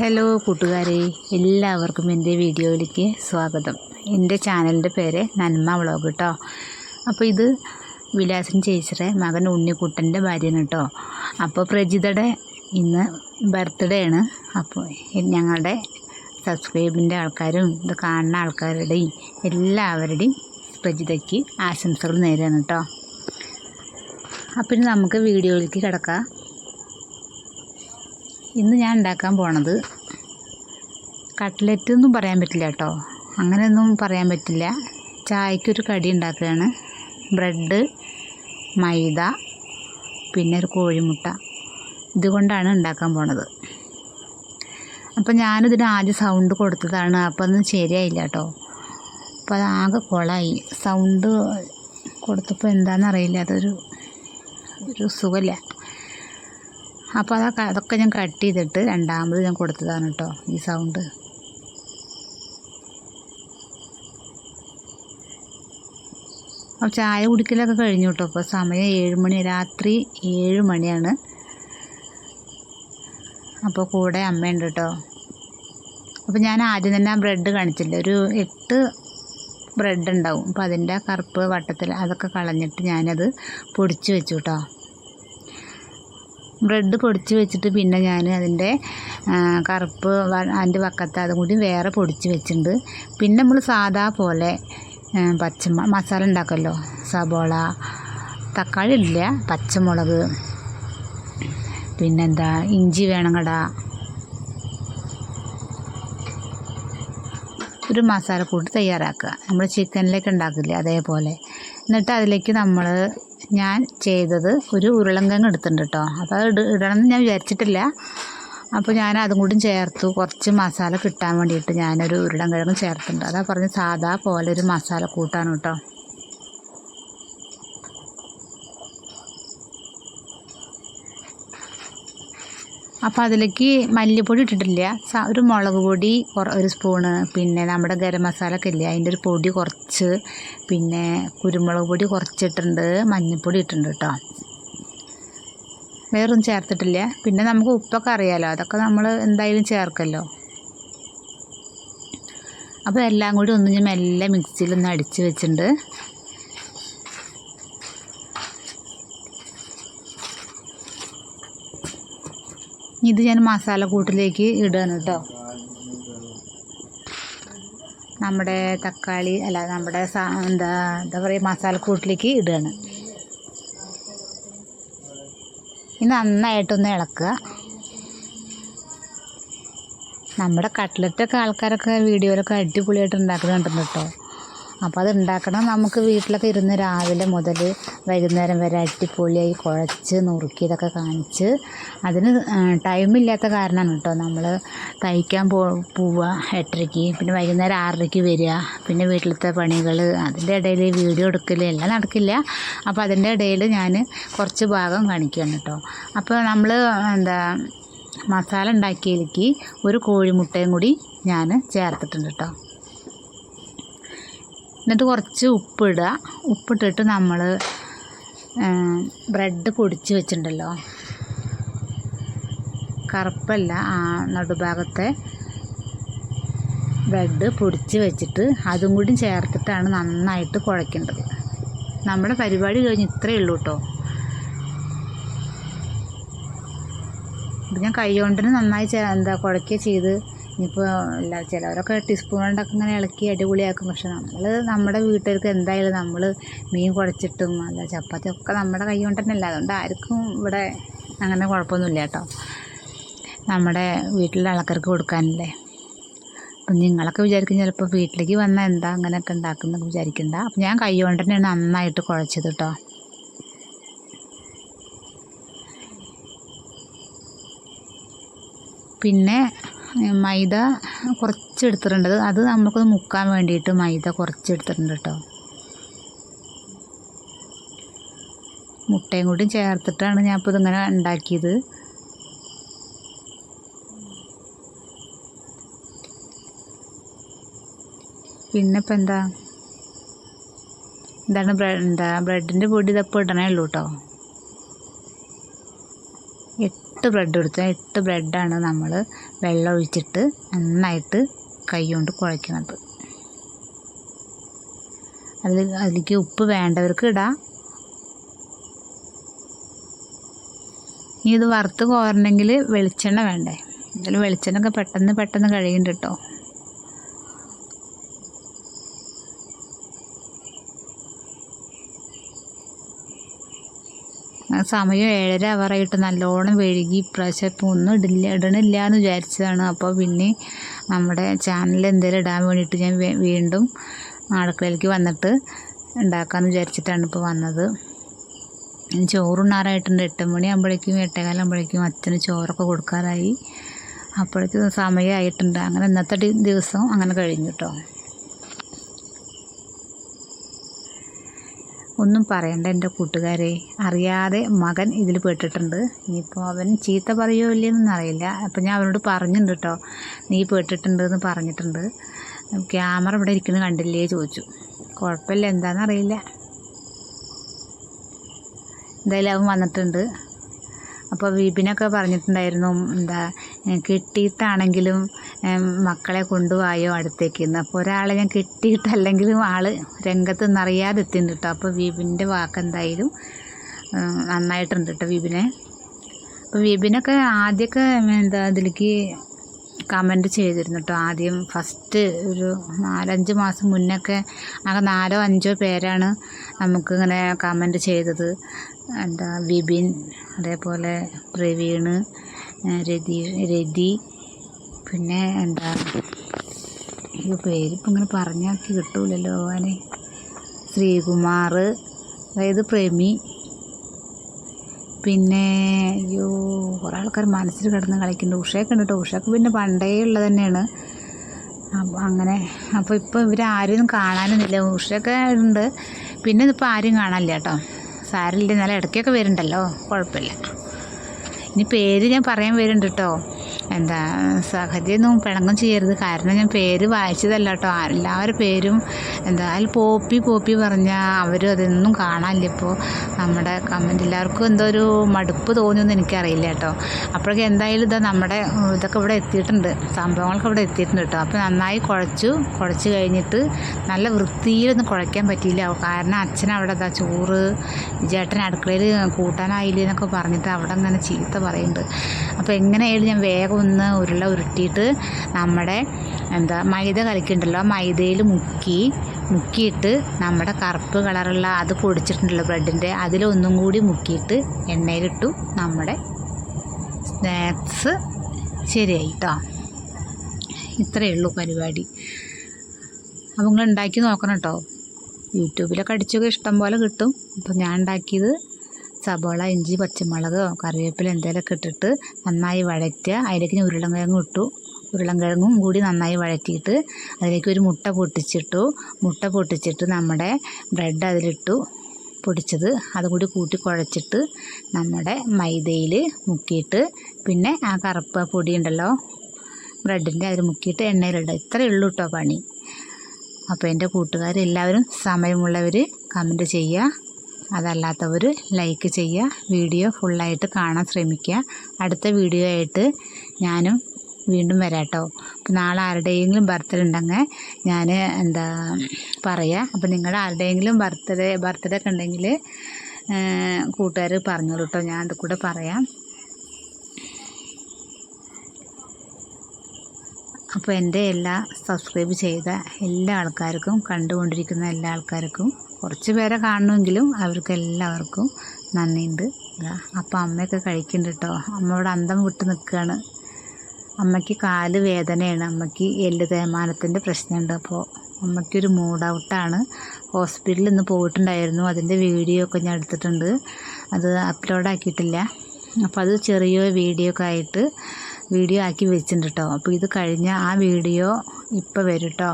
Hello കൂട്ടുകാരെ എല്ലാവർക്കും എന്റെ വീഡിയോയിലേക്ക് സ്വാഗതം. എന്റെ ചാനലിന്റെ പേര് നന്മ വ്ളോഗ് കേട്ടോ അപ്പോൾ ഇത് വിലാസൻ ചേച്ചിയുടെ മകൻ ഉണ്ണിക്കുട്ടന്റെ ഭാര്യയാണ് കേട്ടോ അപ്പോൾ പ്രജിതയുടെ ഇന്ന് ബർത്ത്ഡേ ആണ്. അപ്പോൾ ഞങ്ങളുടെ സബ്സ്ക്രൈബിന്റെ ആൾക്കാരും ഇത് കാണുന്ന ആൾക്കാരുടെയും എല്ലാവരുടെയും പ്രജിതയ്ക്ക് ആശംസകൾ നേരാണ് കേട്ടോ അപ്പം നമുക്ക് വീഡിയോയിലേക്ക് കിടക്കാം. ഇന്ന് ഞാൻ ഉണ്ടാക്കാൻ പോണത് കട്ട്ലറ്റ് ഒന്നും പറയാൻ പറ്റില്ല കേട്ടോ. അങ്ങനെയൊന്നും പറയാൻ പറ്റില്ല. ചായക്കൊരു കടി ഉണ്ടാക്കുകയാണ്. ബ്രെഡ് മൈദ പിന്നെ ഒരു കോഴിമുട്ട. ഇതുകൊണ്ടാണ് ഉണ്ടാക്കാൻ പോണത്. അപ്പം ഞാനിതിന് ആദ്യം സൗണ്ട് കൊടുത്തതാണ്. അപ്പം അതൊന്നും ശരിയായില്ല കേട്ടോ. അപ്പോൾ അത് ആകെ കുളമായി സൗണ്ട് കൊടുത്തപ്പോൾ എന്താണെന്നറിയില്ല അതൊരു ഒരു സുഖമില്ല. അപ്പോൾ അതൊക്കെ അതൊക്കെ ഞാൻ കട്ട് ചെയ്തിട്ട് രണ്ടാമത് ഞാൻ കൊടുത്തതാണ് കേട്ടോ ഈ സൗണ്ട് അപ്പോൾ ചായ കുടിക്കലൊക്കെ കഴിഞ്ഞു കേട്ടോ അപ്പോൾ സമയം ഏഴ് മണി രാത്രി ഏഴ് മണിയാണ്. അപ്പോൾ കൂടെ അമ്മയുണ്ട് കേട്ടോ അപ്പോൾ ഞാൻ ആദ്യം തന്നെ ആ ബ്രെഡ് കാണിച്ചില്ല? ഒരു എട്ട് ബ്രെഡ് ഉണ്ടാവും. അപ്പോൾ അതിന്റെ കറുപ്പ് വട്ടത്തിൽ അതൊക്കെ കളഞ്ഞിട്ട് ഞാനത് പൊടിച്ച് വെച്ചു കേട്ടോ ബ്രെഡ് പൊടിച്ച് വെച്ചിട്ട് പിന്നെ ഞാൻ അതിന്റെ കറുപ്പ് അതിന്റെ വക്കത്ത് അതും കൂടി വേറെ പൊടിച്ച് വെച്ചിട്ടുണ്ട്. പിന്നെ നമ്മൾ സാധാ പോലെ പച്ച മസാല ഉണ്ടാക്കുമല്ലോ സബോള തക്കാളി ഇല്ല പച്ചമുളക്. പിന്നെന്താ ഇഞ്ചി വേണം കട ഒരു മസാലക്കൂട്ട് തയ്യാറാക്കുക. നമ്മൾ ചിക്കനിലേക്ക് ഉണ്ടാക്കില്ലേ അതേപോലെ. എന്നിട്ട് അതിലേക്ക് നമ്മൾ ഞാൻ ചെയ്തത് ഒരു ഉരുളങ്കിഴങ്ങ് എടുത്തിട്ടുണ്ട് കേട്ടോ അപ്പോൾ അത് ഇട ഇടണമെന്ന് ഞാൻ വിചാരിച്ചിട്ടില്ല. അപ്പോൾ ഞാൻ അതും കൂടി ചേർത്തു. കുറച്ച് മസാല കിട്ടാൻ വേണ്ടിയിട്ട് ഞാനൊരു ഉരുളങ്കിഴങ്ങ് ചേർത്തിട്ടുണ്ട്. അതാ പറഞ്ഞ് സാധാ പോലെ ഒരു മസാല കൂട്ടാണ് കേട്ടോ അപ്പോൾ അതിലേക്ക് മല്ലിപ്പൊടി ഇട്ടിട്ടില്ല. ഒരു മുളക് പൊടി ഒരു സ്പൂണ് പിന്നെ നമ്മുടെ ഗരം മസാല ഒക്കെ ഇല്ലേ അതിന്റെ ഒരു പൊടി കുറച്ച് പിന്നെ കുരുമുളക് പൊടി കുറച്ചിട്ടുണ്ട് മഞ്ഞൾപ്പൊടി ഇട്ടിട്ടുണ്ട് കേട്ടോ വേറൊന്നും ചേർത്തിട്ടില്ല. പിന്നെ നമുക്ക് ഉപ്പൊക്കെ അറിയാമല്ലോ അതൊക്കെ നമ്മൾ എന്തായാലും ചേർക്കല്ലോ. അപ്പോൾ എല്ലാം കൂടി ഒന്ന് ഞാൻ മെല്ലെ മിക്സിയിൽ ഒന്ന് അടിച്ച് വെച്ചിട്ടുണ്ട്. ഇത് ഞാൻ മസാല കൂട്ടിലേക്ക് ഇടുകയാണ് കേട്ടോ നമ്മുടെ തക്കാളി അല്ല നമ്മുടെ എന്താ എന്താ പറയുക മസാലക്കൂട്ടിലേക്ക് ഇടുകയാണ് ഇത് നന്നായിട്ടൊന്ന് ഇളക്കുക. നമ്മുടെ കട്ട്ലറ്റൊക്കെ ആൾക്കാരൊക്കെ വീഡിയോയിലൊക്കെ അടിപൊളിയായിട്ട് ഉണ്ടാക്കുന്നുണ്ടെന്ന് കേട്ടോ. അപ്പോൾ അത് ഉണ്ടാക്കണം നമുക്ക് വീട്ടിലൊക്കെ ഇരുന്ന് രാവിലെ മുതൽ വൈകുന്നേരം വരെ അടിപൊളിയായി കുഴച്ച് നുറുക്കി ഇതൊക്കെ കാണിച്ച് അതിന് ടൈമില്ലാത്ത കാരണമാണ് കേട്ടോ നമ്മൾ തയ്ക്കാൻ പോ പോവുക എട്ടരയ്ക്ക്. പിന്നെ വൈകുന്നേരം ആറരയ്ക്ക് വരിക പിന്നെ വീട്ടിലത്തെ പണികൾ അതിന്റെ ഇടയിൽ വീഡിയോ എടുക്കൽ എല്ലാം നടക്കില്ല. അപ്പോൾ അതിന്റെ ഇടയിൽ ഞാൻ കുറച്ച് ഭാഗം കാണിക്കുകയാണ് കേട്ടോ അപ്പോൾ നമ്മൾ എന്താ മസാല ഉണ്ടാക്കിയതിലേക്ക് ഒരു കോഴിമുട്ടയും കൂടി ഞാൻ ചേർത്തിട്ടുണ്ട് കേട്ടോ എന്നിട്ട് കുറച്ച് ഉപ്പിടുക. ഉപ്പിട്ടിട്ട് നമ്മൾ ബ്രെഡ് പൊടിച്ച് വെച്ചിട്ടുണ്ടല്ലോ. കറുപ്പല്ല ആ നടുഭാഗത്തെ ബ്രെഡ് പൊടിച്ച് വെച്ചിട്ട് അതും കൂടി ചേർത്തിട്ടാണ് നന്നായിട്ട് കുഴക്കേണ്ടത്. നമ്മുടെ പരിപാടി കഴിഞ്ഞ് ഇത്രയേ ഉള്ളൂ കേട്ടോ ഇത് ഞാൻ കൈ കൊണ്ടിന് നന്നായി എന്താ കുഴക്കുക ചെയ്ത് ഇനിയിപ്പോൾ എല്ലാ ചിലവരൊക്കെ ടീസ്പൂൺ കൊണ്ടൊക്കെ ഇങ്ങനെ ഇളക്കി അടിപൊളിയാക്കും. പക്ഷെ നമ്മൾ നമ്മുടെ വീട്ടുകാർക്ക് എന്തായാലും നമ്മൾ മീൻ കുഴച്ചിട്ടും അല്ല ചപ്പാത്തി ഒക്കെ നമ്മുടെ കൈ കൊണ്ട് തന്നെ അല്ല അതുകൊണ്ട് ആർക്കും ഇവിടെ അങ്ങനെ കുഴപ്പമൊന്നുമില്ല കേട്ടോ. നമ്മുടെ വീട്ടിലെ ആൾക്കാർക്ക് കൊടുക്കാനല്ലേ. അപ്പം നിങ്ങളൊക്കെ വിചാരിക്കും ചിലപ്പോൾ വീട്ടിലേക്ക് വന്നാൽ എന്താ അങ്ങനെയൊക്കെ ഉണ്ടാക്കുന്ന വിചാരിക്കണ്ട. അപ്പം ഞാൻ കൈ കൊണ്ട് തന്നെയാണ് നന്നായിട്ട് കുഴച്ചത് കേട്ടോ. പിന്നെ മൈദ കുറച്ച് എടുത്തിട്ടുണ്ട് അത് നമുക്കൊന്ന് മുക്കാൻ വേണ്ടിയിട്ട് മൈദ കുറച്ച് എടുത്തിട്ടുണ്ട് കേട്ടോ മുട്ടയും കൂടി ചേർത്തിട്ടാണ് ഞാൻ ഇപ്പോൾ ഇതിങ്ങനെ ഉണ്ടാക്കിയത്. പിന്നെ ഇപ്പം എന്താ? എന്താണ് എന്താ ബ്രെഡിന്റെ പൊടി ഇതപ്പോൾ ഇടണേ ഉള്ളൂ കേട്ടോ എട്ട് ബ്രെഡ് എടുത്തു എട്ട് ബ്രെഡാണ് നമ്മൾ വെള്ളം ഒഴിച്ചിട്ട് നന്നായിട്ട് കൈ കൊണ്ട് കുഴയ്ക്കുന്നത് അതിൽ അതിലേക്ക് ഉപ്പ് വേണ്ടവർക്ക് ഇടാം. ഇനി ഇത് വറുത്ത് കോരണമെങ്കിൽ വെളിച്ചെണ്ണ വേണ്ടേ? എന്തായാലും വെളിച്ചെണ്ണ ഒക്കെ പെട്ടെന്ന് പെട്ടെന്ന് കഴിയുന്നുണ്ട് കേട്ടോ സമയം ഏഴര ആവാറായിട്ട് നല്ലോണം വഴുകി ഇപ്രാവശ്യം ഒന്നും ഇടില്ല ഇടണില്ല എന്ന് വിചാരിച്ചതാണ്. അപ്പോൾ പിന്നെ നമ്മുടെ ചാനലിൽ എന്തെങ്കിലും ഇടാൻ വേണ്ടിയിട്ട് ഞാൻ വീണ്ടും അടുക്കളയിലേക്ക് വന്നിട്ട് ഉണ്ടാക്കാമെന്ന് വിചാരിച്ചിട്ടാണ് ഇപ്പോൾ വന്നത്. ചോറുണ്ണാറായിട്ടുണ്ട്. എട്ട് മണിയാകുമ്പോഴേക്കും എട്ടേകാലാകുമ്പോഴേക്കും അച്ഛന് ചോറൊക്കെ കൊടുക്കാറായി. അപ്പോഴേക്കും സമയമായിട്ടുണ്ട് അങ്ങനെ ഇന്നത്തെ ദിവസം അങ്ങനെ കഴിഞ്ഞു കേട്ടോ ഒന്നും പറയണ്ട എന്റെ കൂട്ടുകാരെ. അറിയാതെ മകൻ ഇതിൽ പെട്ടിട്ടുണ്ട്. ഇനിയിപ്പോൾ അവൻ ചീത്ത പറയോ ഇല്ലയെന്നൊന്നും അറിയില്ല. അപ്പോൾ ഞാൻ അവനോട് പറഞ്ഞിട്ടുണ്ട് കേട്ടോ നീ പെട്ടിട്ടുണ്ട് എന്ന് പറഞ്ഞിട്ടുണ്ട്. ക്യാമറ ഇവിടെ ഇരിക്കുന്നത് കണ്ടില്ലേ ചോദിച്ചു. കുഴപ്പമില്ല എന്താണെന്ന് അറിയില്ല. എന്തായാലും അവൻ വന്നിട്ടുണ്ട്. അപ്പോൾ വിപിനൊക്കെ പറഞ്ഞിട്ടുണ്ടായിരുന്നു എന്താ കിട്ടിയിട്ടാണെങ്കിലും മക്കളെ കൊണ്ടുപോയോ അടുത്തേക്ക് എന്ന് അപ്പോൾ ഒരാളെ ഞാൻ കിട്ടിയിട്ടല്ലെങ്കിലും ആൾ രംഗത്ത് നിന്നറിയാതെ എത്തിയിട്ടുണ്ട് കേട്ടോ അപ്പോൾ വിപിന്റെ വാക്കെന്തായാലും നന്നായിട്ടുണ്ട് കേട്ടോ വിപിനെ. അപ്പോൾ വിപിനൊക്കെ ആദ്യമൊക്കെ എന്താ ഇതിലേക്ക് കമന്റ് ചെയ്തിരുന്നു കേട്ടോ ആദ്യം ഫസ്റ്റ് ഒരു നാലഞ്ച് മാസം മുന്നൊക്കെ ആകെ നാലോ അഞ്ചോ പേരാണ് നമുക്കിങ്ങനെ കമന്റ് ചെയ്തത്. എന്താ വിപിൻ അതേപോലെ പ്രവീണ് രതി രതി. പിന്നെ എന്താ? ഈ പേരിപ്പം ഇങ്ങനെ പറഞ്ഞാക്കി കിട്ടൂലല്ലോ അവനെ. ശ്രീകുമാർ അതായത് പ്രേമി. പിന്നെ അയ്യോ കുറേ ആൾക്കാർ മനസ്സിൽ കിടന്ന് കളിക്കുന്നുണ്ട്. ഉഷയൊക്കെ ഉണ്ട് കേട്ടോ. ഉഷയൊക്കെ പിന്നെ പണ്ടേ ഉള്ളത് തന്നെയാണ്. അപ്പോൾ അങ്ങനെ അപ്പോൾ ഇപ്പോൾ ഇവരാരും കാണാനൊന്നുമില്ല. ഉഷയൊക്കെ ഉണ്ട്. പിന്നെ ഇതിപ്പോൾ ആരും കാണാനില്ല കേട്ടോ. സാരില്ല എന്നാലും ഇടയ്ക്കൊക്കെ വരുന്നുണ്ടല്ലോ. കുഴപ്പമില്ല. ഇനി പേര് ഞാൻ പറയാൻ വരുന്നുണ്ട് കേട്ടോ എന്താ സഹജയൊന്നും പിണങ്ങും ചെയ്യരുത്. കാരണം ഞാൻ പേര് വായിച്ചതല്ല കേട്ടോ എല്ലാവരുടെ പേരും എന്താ അതിൽ പോപ്പി പോപ്പി പറഞ്ഞാൽ അവരും അതൊന്നും കാണാനില്ല ഇപ്പോൾ നമ്മുടെ കമന്റ് എല്ലാവർക്കും എന്തോ ഒരു മടുപ്പ് തോന്നിയൊന്നും എനിക്കറിയില്ല കേട്ടോ അപ്പോഴൊക്കെ എന്തായാലും ഇതാ നമ്മുടെ ഇതൊക്കെ ഇവിടെ എത്തിയിട്ടുണ്ട്. സംഭവങ്ങളൊക്കെ ഇവിടെ എത്തിയിട്ടുണ്ട് കേട്ടോ അപ്പോൾ നന്നായി കുഴച്ചു. കുഴച്ച് കഴിഞ്ഞിട്ട് നല്ല വൃത്തിയിലൊന്നും കുഴയ്ക്കാൻ പറ്റിയില്ല. കാരണം അച്ഛൻ അവിടെ എന്താ ചോറ് ചേട്ടൻ അടുക്കളയിൽ കൂട്ടാനായില്ലേ എന്നൊക്കെ പറഞ്ഞിട്ട് അവിടെ അങ്ങനെ ചീത്ത പറയുന്നുണ്ട്. അപ്പോൾ എങ്ങനെയായാലും ഞാൻ വേഗം ഒന്ന് ഉരുള ഉരുട്ടിയിട്ട് നമ്മുടെ എന്താ മൈദ കലക്കിയിട്ടുണ്ടല്ലോ മൈദയിൽ മുക്കി മുക്കിയിട്ട് നമ്മുടെ കറുപ്പ് കളറുള്ള അത് പൊടിച്ചിട്ടുണ്ടല്ലോ ബ്രെഡിന്റെ അതിലൊന്നും കൂടി മുക്കിയിട്ട് എണ്ണയിലിട്ടു നമ്മുടെ സ്നാക്സ് ശരിയായി കേട്ടോ ഇത്രയേ ഉള്ളൂ പരിപാടി. അപ്പോൾ നിങ്ങൾ ഉണ്ടാക്കി നോക്കണം കേട്ടോ. യൂട്യൂബിലൊക്കെ അടിച്ചൊക്കെ ഇഷ്ടം പോലെ കിട്ടും. അപ്പോൾ ഞാൻ ഉണ്ടാക്കിയത് സബോള ഇഞ്ചി പച്ചമുളക് കറിവേപ്പില എന്തെങ്കിലുമൊക്കെ ഇട്ടിട്ട് നന്നായി വഴറ്റുക. അതിലേക്ക് ഞാൻ ഉരുളൻകിഴങ്ങ് ഇട്ടു. ഉരുളൻകിഴങ്ങും കൂടി നന്നായി വഴറ്റിയിട്ട് അതിലേക്ക് ഒരു മുട്ട പൊട്ടിച്ചിട്ടു. മുട്ട പൊട്ടിച്ചിട്ട് നമ്മുടെ ബ്രെഡ് അതിലിട്ടു പൊടിച്ചത്. അതുകൂടി കൂട്ടി കുഴച്ചിട്ട് നമ്മുടെ മൈദയിൽ മുക്കിയിട്ട് പിന്നെ ആ കറുപ്പ് പൊടി ഉണ്ടല്ലോ ബ്രെഡിന്റെ അതിൽ മുക്കിയിട്ട് എണ്ണയിലിടുക. ഇത്രയേ ഉള്ളൂ കേട്ടോ പണി. അപ്പോൾ എന്റെ കൂട്ടുകാരെല്ലാവരും സമയമുള്ളവർ കമന്റ് ചെയ്യുക. അതല്ലാത്തവർ ലൈക്ക് ചെയ്യുക വീഡിയോ ഫുള്ളായിട്ട് കാണാൻ ശ്രമിക്കുക. അടുത്ത വീഡിയോ ആയിട്ട് ഞാനും വീണ്ടും വരാം കേട്ടോ അപ്പോൾ നാളെ ആരുടെയെങ്കിലും ബർത്ത്ഡേ ഉണ്ടെങ്കിൽ ഞാൻ എന്താ പറയുക അപ്പോൾ നിങ്ങളുടെ ആരുടെയെങ്കിലും ബർത്ത്ഡേ ബർത്ത്ഡേ ഒക്കെ ഉണ്ടെങ്കിൽ കൂട്ടുകാർ പറഞ്ഞോളൂ കേട്ടോ ഞാൻ അത് കൂടെ പറയാം. അപ്പോൾ എന്റെ എല്ലാ സബ്സ്ക്രൈബ് ചെയ്ത എല്ലാ ആൾക്കാർക്കും കണ്ടുകൊണ്ടിരിക്കുന്ന എല്ലാ ആൾക്കാർക്കും കുറച്ച് പേരെ കാണുമെങ്കിലും അവർക്ക് എല്ലാവർക്കും നന്ദിയുണ്ട്. അപ്പോൾ അമ്മയൊക്കെ കഴിക്കുന്നുണ്ട് കേട്ടോ അമ്മ ഇവിടെ അന്തം വിട്ട് നിൽക്കുകയാണ്. അമ്മയ്ക്ക് കാൽ വേദനയാണ്. അമ്മയ്ക്ക് എല്ല് തേമാനത്തിന്റെ പ്രശ്നമുണ്ട്. അപ്പോൾ അമ്മയ്ക്കൊരു മൂഡ് ഔട്ടാണ്. ഹോസ്പിറ്റലിൽ ഇന്ന് പോയിട്ടുണ്ടായിരുന്നു. അതിന്റെ വീഡിയോ ഒക്കെ ഞാൻ എടുത്തിട്ടുണ്ട്. അത് അപ്ലോഡ് ആക്കിയിട്ടില്ല. അപ്പോൾ അത് ചെറിയ വീഡിയോ ഒക്കെ ആയിട്ട് വീഡിയോ ആക്കി വെച്ചിട്ടുണ്ട് കേട്ടോ അപ്പോൾ ഇത് കഴിഞ്ഞ ആ വീഡിയോ ഇപ്പോൾ വരും കേട്ടോ